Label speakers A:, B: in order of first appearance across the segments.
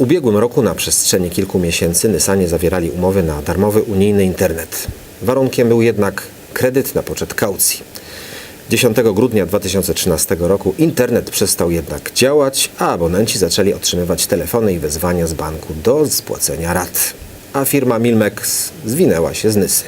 A: W ubiegłym roku na przestrzeni kilku miesięcy Nysanie zawierali umowy na darmowy unijny internet. Warunkiem był jednak kredyt na poczet kaucji. 10 grudnia 2013 roku internet przestał jednak działać, a abonenci zaczęli otrzymywać telefony i wezwania z banku do spłacenia rat. A firma Milmex zwinęła się z Nysy.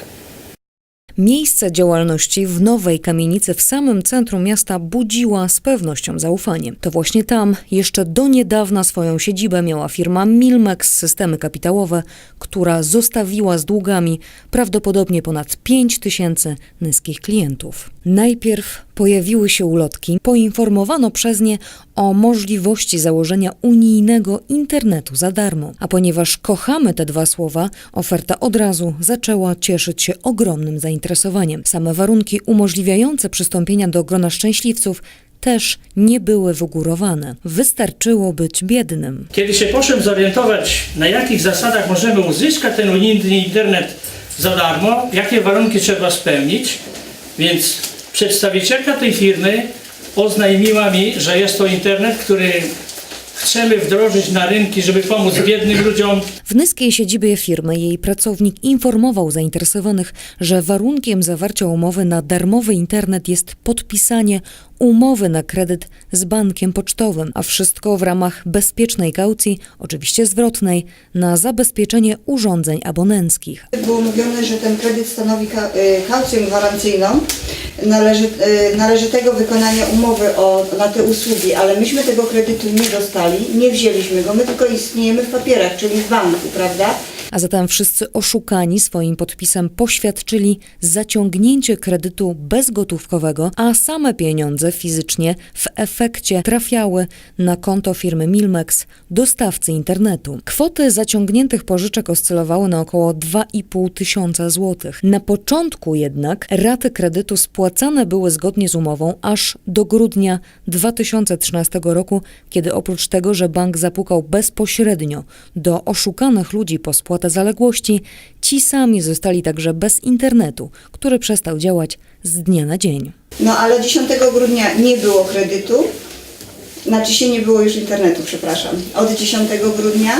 B: Miejsce działalności w nowej kamienicy w samym centrum miasta budziła z pewnością zaufanie. To właśnie tam jeszcze do niedawna swoją siedzibę miała firma Milmex Systemy Kapitałowe, która zostawiła z długami prawdopodobnie ponad 5 tysięcy niskich klientów. Najpierw pojawiły się ulotki, poinformowano przez nie o możliwości założenia unijnego internetu za darmo. A ponieważ kochamy te dwa słowa, oferta od razu zaczęła cieszyć się ogromnym zainteresowaniem. Same warunki umożliwiające przystąpienia do grona szczęśliwców też nie były wygórowane. Wystarczyło być biednym.
C: Kiedy się poszedłem zorientować, na jakich zasadach możemy uzyskać ten unijny internet za darmo, jakie warunki trzeba spełnić, więc przedstawicielka tej firmy oznajmiła mi, że jest to internet, który chcemy wdrożyć na rynki, żeby pomóc biednym ludziom.
B: W niskiej siedzibie firmy jej pracownik informował zainteresowanych, że warunkiem zawarcia umowy na darmowy internet jest podpisanie umowy na kredyt z bankiem pocztowym, a wszystko w ramach bezpiecznej kaucji, oczywiście zwrotnej, na zabezpieczenie urządzeń abonenckich.
D: Było mówione, że ten kredyt stanowi ka- y, kaucję gwarancyjną należy, y, należytego wykonania umowy o, na te usługi, ale myśmy tego kredytu nie dostali, nie wzięliśmy go, my tylko istniejemy w papierach, czyli w banku, prawda?
B: A zatem wszyscy oszukani swoim podpisem poświadczyli zaciągnięcie kredytu bezgotówkowego, a same pieniądze fizycznie w efekcie trafiały na konto firmy Milmex, dostawcy internetu. Kwoty zaciągniętych pożyczek oscylowały na około 2,5 tysiąca złotych. Na początku jednak raty kredytu spłacane były zgodnie z umową aż do grudnia 2013 roku, kiedy oprócz tego, że bank zapukał bezpośrednio do oszukanych ludzi po spłatę zaległości, ci sami zostali także bez internetu, który przestał działać z dnia na dzień.
D: No ale 10 grudnia nie było kredytu, znaczy się nie było już internetu, przepraszam, od 10 grudnia.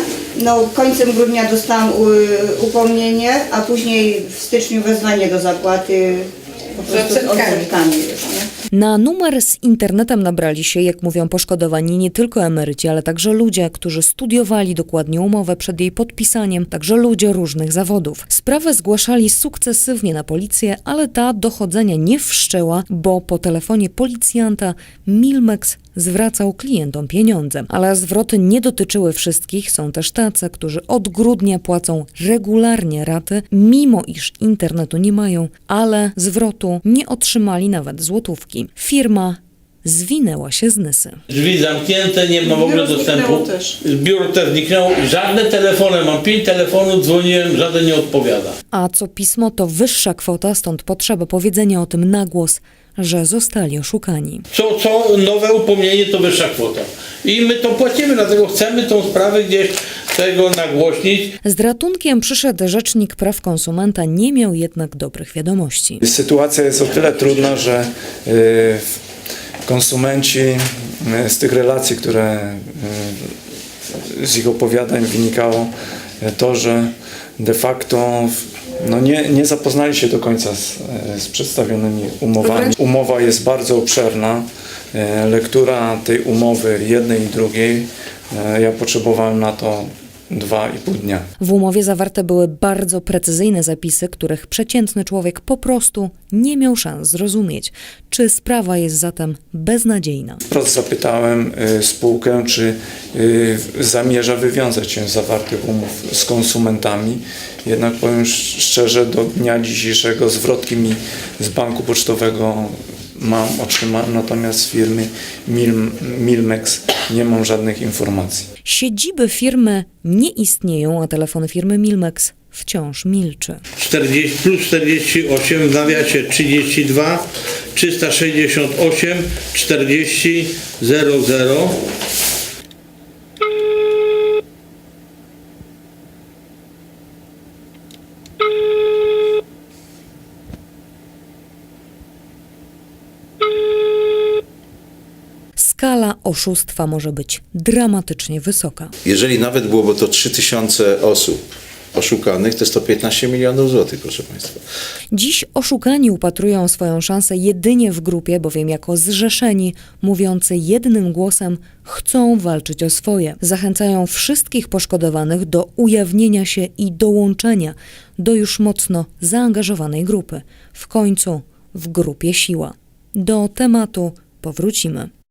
D: No końcem grudnia dostałam u- upomnienie, a później w styczniu wezwanie do zapłaty po prostu
E: odsetkami.
D: odsetkami już, nie?
B: Na numer z internetem nabrali się, jak mówią poszkodowani, nie tylko emeryci, ale także ludzie, którzy studiowali dokładnie umowę przed jej podpisaniem, także ludzie różnych zawodów. Sprawę zgłaszali sukcesywnie na policję, ale ta dochodzenia nie wszczęła, bo po telefonie policjanta Milmex zwracał klientom pieniądze. Ale zwroty nie dotyczyły wszystkich, są też tacy, którzy od grudnia płacą regularnie raty, mimo iż internetu nie mają, ale zwrotu nie otrzymali nawet złotówki. Firma zwinęła się z Nysy.
F: Drzwi zamknięte, nie ma w ogóle
E: Biuro
F: dostępu.
E: zniknęło też.
F: Biuro też zniknęło. Żadne telefony, mam pięć telefonów, dzwoniłem, żaden nie odpowiada.
B: A co pismo to wyższa kwota, stąd potrzeba powiedzenia o tym na głos, że zostali oszukani.
F: Co, co nowe upomnienie to wyższa kwota. I my to płacimy, dlatego chcemy tą sprawę gdzieś tego nagłośnić.
B: Z ratunkiem przyszedł rzecznik praw konsumenta, nie miał jednak dobrych wiadomości.
G: Sytuacja jest o tyle trudna, że y, konsumenci y, z tych relacji, które y, z ich opowiadań wynikało to, że de facto no nie, nie zapoznali się do końca z, y, z przedstawionymi umowami. Umowa jest bardzo obszerna. Y, Lektura tej umowy jednej i drugiej, y, ja potrzebowałem na to dwa i pół dnia.
B: W umowie zawarte były bardzo precyzyjne zapisy, których przeciętny człowiek po prostu nie miał szans zrozumieć. Czy sprawa jest zatem beznadziejna?
G: Wprost zapytałem y, spółkę, czy y, zamierza wywiązać się z zawartych umów z konsumentami. Jednak powiem sz- szczerze, do dnia dzisiejszego zwrotki mi z banku pocztowego mam, otrzymałem, natomiast firmy Mil, Milmex nie mam żadnych informacji.
B: Siedziby firmy nie istnieją, a telefon firmy Milmex wciąż milczy.
F: 40 plus 48 w nawiasie 32 368 40 00
B: oszustwa może być dramatycznie wysoka.
E: Jeżeli nawet byłoby to 3000 osób oszukanych, to jest to 15 milionów złotych, proszę Państwa.
B: Dziś oszukani upatrują swoją szansę jedynie w grupie, bowiem jako zrzeszeni, mówiący jednym głosem, chcą walczyć o swoje. Zachęcają wszystkich poszkodowanych do ujawnienia się i dołączenia do już mocno zaangażowanej grupy. W końcu w grupie siła. Do tematu powrócimy.